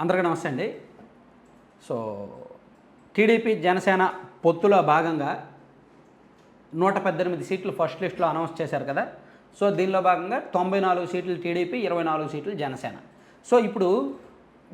అందరికీ నమస్తే అండి. సో టీడీపీ జనసేన పొత్తులో భాగంగా నూట పద్దెనిమిది సీట్లు ఫస్ట్ లిస్ట్లో అనౌన్స్ చేశారు కదా. సో దీనిలో భాగంగా తొంభై నాలుగు సీట్లు టీడీపీ ఇరవై నాలుగు సీట్లు జనసేన. సో ఇప్పుడు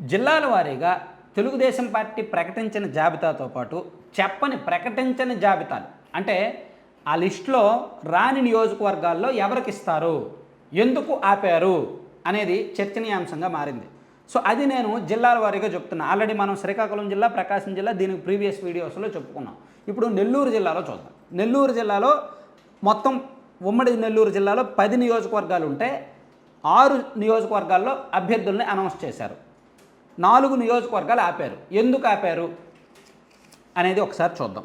జిల్లాల వారీగా తెలుగుదేశం పార్టీ ప్రకటించిన జాబితాతో పాటు చెప్పని ప్రకటించని జాబితాలు. అంటే ఆ లిస్టులో రాని నియోజకవర్గాల్లో ఎవరికి ఇస్తారు? ఎందుకు ఆపారు? అనేది చర్చనీయాంశంగా మారింది. సో అది నేను జిల్లాల వారీగా చెప్తున్నా. ఆల్రెడీ మనం శ్రీకాకుళం జిల్లా ప్రకాశం జిల్లా దీనికి ప్రీవియస్ వీడియోస్లో చెప్పుకున్నాం. ఇప్పుడు నెల్లూరు జిల్లాలో చూద్దాం. నెల్లూరు జిల్లాలో మొత్తం ఉమ్మడి నెల్లూరు జిల్లాలో పది నియోజకవర్గాలు ఉంటే ఆరు నియోజకవర్గాల్లో అభ్యర్థుల్ని అనౌన్స్ చేశారు. నాలుగు నియోజకవర్గాలు ఆపారు. ఎందుకు ఆపారు? అనేది ఒకసారి చూద్దాం.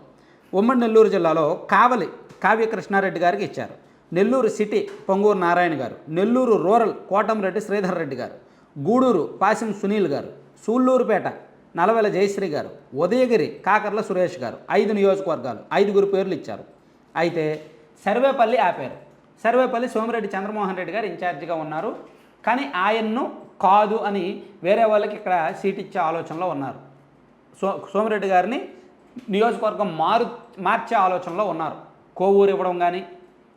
ఉమ్మడి నెల్లూరు జిల్లాలో కావలి కావ్య కృష్ణారెడ్డి గారికి ఇచ్చారు. నెల్లూరు సిటీ పొంగూరు నారాయణ గారు. నెల్లూరు రూరల్ కోటంరెడ్డి శ్రీధర్ రెడ్డి గారు. గూడూరు పాసిం సునీల్ గారు సూళ్ళూరుపేట నలవెల జయశ్రీ గారు ఉదయగిరి కాకర్ల సురేష్ గారు ఐదు నియోజకవర్గాలు ఐదుగురు పేర్లు ఇచ్చారు. అయితే సర్వేపల్లి ఆపారు. సర్వేపల్లి సోమిరెడ్డి చంద్రమోహన్ రెడ్డి గారు ఇన్ఛార్జిగా ఉన్నారు. కానీ ఆయన్ను కాదు అని వేరే వాళ్ళకి ఇక్కడ సీట్ ఇచ్చే ఆలోచనలో ఉన్నారు. సో సోమిరెడ్డి గారిని నియోజకవర్గం మారు మార్చే ఆలోచనలో ఉన్నారు. కోవూరు ఇవ్వడం కానీ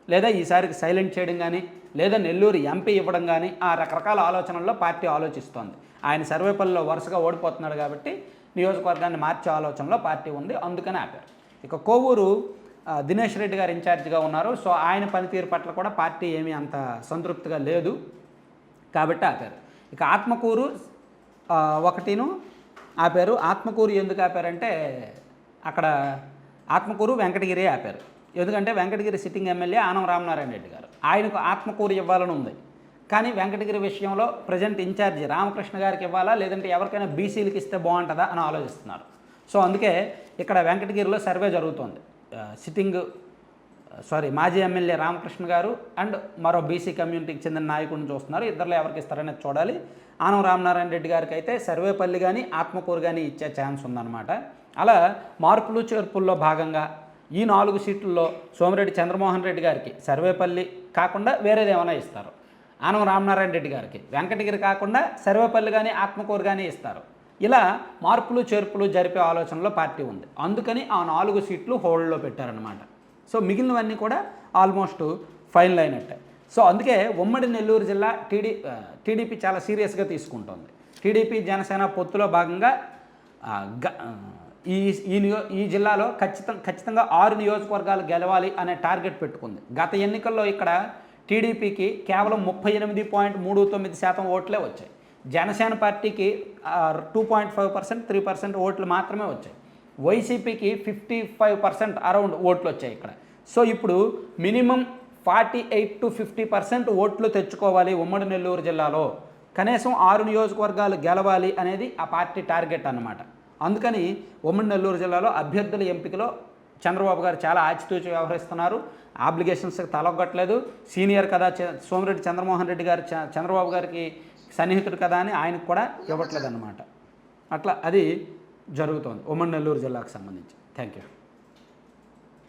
లేదా ఈసారికి సైలెంట్ చేయడం కానీ లేదా నెల్లూరు ఎంపీ ఇవ్వడం కానీ ఆ రకరకాల ఆలోచనల్లో పార్టీ ఆలోచిస్తోంది. ఆయన సర్వేపల్లిలో వరుసగా ఓడిపోతున్నాడు కాబట్టి నియోజకవర్గాన్ని మార్చే ఆలోచనలో పార్టీ ఉంది అందుకని ఆపారు. ఇక కోవూరు దినేష్ రెడ్డి గారు ఇన్ఛార్జిగా ఉన్నారు. సో ఆయన పనితీరు పట్ల కూడా పార్టీ ఏమీ అంత సంతృప్తిగా లేదు కాబట్టి ఆపారు. ఇక ఆత్మకూరు ఒకటిను ఆపారు. ఆత్మకూరు ఎందుకు ఆపారంటే అక్కడ ఆత్మకూరు వెంకటగిరి ఆపారు. ఎందుకంటే వెంకటగిరి సిట్టింగ్ ఎమ్మెల్యే ఆనం రామనారాయణ రెడ్డి గారు. ఆయనకు ఆత్మకూరు ఇవ్వాలని ఉంది. కానీ వెంకటగిరి విషయంలో ప్రజెంట్ ఇన్ఛార్జి రామకృష్ణ గారికి ఇవ్వాలా? లేదంటే ఎవరికైనా బీసీలకి ఇస్తే బాగుంటుందా అని ఆలోచిస్తున్నారు. సో అందుకే ఇక్కడ వెంకటగిరిలో సర్వే జరుగుతోంది. సిట్టింగ్ సారీ మాజీ ఎమ్మెల్యే రామకృష్ణ గారు అండ్ మరో బీసీ కమ్యూనిటీకి చెందిన నాయకుడిని చూస్తున్నారు. ఇద్దరులో ఎవరికి ఇస్తారనేది చూడాలి. ఆనం రామనారాయణ రెడ్డి గారికి అయితే సర్వేపల్లి కానీ ఆత్మకూరు కానీ ఇచ్చే ఛాన్స్ ఉందన్నమాట. అలా మార్పులు చేర్పుల్లో భాగంగా ఈ నాలుగు సీట్లలో సోమిరెడ్డి చంద్రమోహన్ రెడ్డి గారికి సర్వేపల్లి కాకుండా వేరేది ఏమైనా ఇస్తారు? ఆనం రామనారాయణ రెడ్డి గారికి వెంకటగిరి కాకుండా సర్వేపల్లి కానీ ఆత్మకూరు కానీ ఇస్తారు. ఇలా మార్పులు చేర్పులు జరిపే ఆలోచనలో పార్టీ ఉంది. అందుకని ఆ నాలుగు సీట్లు హోల్డ్లో పెట్టారనమాట సో మిగిలినవన్నీ కూడా ఆల్మోస్ట్ ఫైనల్ అయినట్టే. సో అందుకే ఉమ్మడి నెల్లూరు జిల్లా టీడీ టీడీపీ చాలా సీరియస్గా తీసుకుంటుంది. టీడీపీ జనసేన పొత్తులో భాగంగా ఈ ఈ నియో ఈ జిల్లాలో ఖచ్చితం ఖచ్చితంగా ఆరు నియోజకవర్గాలు గెలవాలి అనే టార్గెట్ పెట్టుకుంది. గత ఎన్నికల్లో ఇక్కడ టీడీపీకి కేవలం ముప్పై ఎనిమిది పాయింట్ మూడు తొమ్మిది శాతం ఓట్లే వచ్చాయి. జనసేన పార్టీకి two point five percent three percent ఓట్లు మాత్రమే వచ్చాయి. వైసీపీకి ఫిఫ్టీ ఫైవ్ పర్సెంట్ అరౌండ్ ఓట్లు వచ్చాయి ఇక్కడ. సో ఇప్పుడు minimum forty eight to fifty percent ఓట్లు తెచ్చుకోవాలి ఉమ్మడి నెల్లూరు జిల్లాలో. కనీసం ఆరు నియోజకవర్గాలు గెలవాలి అనేది ఆ పార్టీ టార్గెట్ అన్నమాట. అందుకని ఉమ్మడి నెల్లూరు జిల్లాలో అభ్యర్థుల ఎంపికలో చంద్రబాబు గారు చాలా ఆచితూచి వ్యవహరిస్తున్నారు. ఆబ్లిగేషన్స్కి తలొగ్గట్లేదు. సీనియర్ కదా సోమిరెడ్డి చంద్రమోహన్ రెడ్డి గారు చ- చంద్రబాబు గారికి సన్నిహితుడు కదా అని ఆయనకు కూడా ఇవ్వట్లేదు అనమాట అట్లా అది జరుగుతోంది ఉమ్మడి నెల్లూరు జిల్లాకు సంబంధించి. Thank you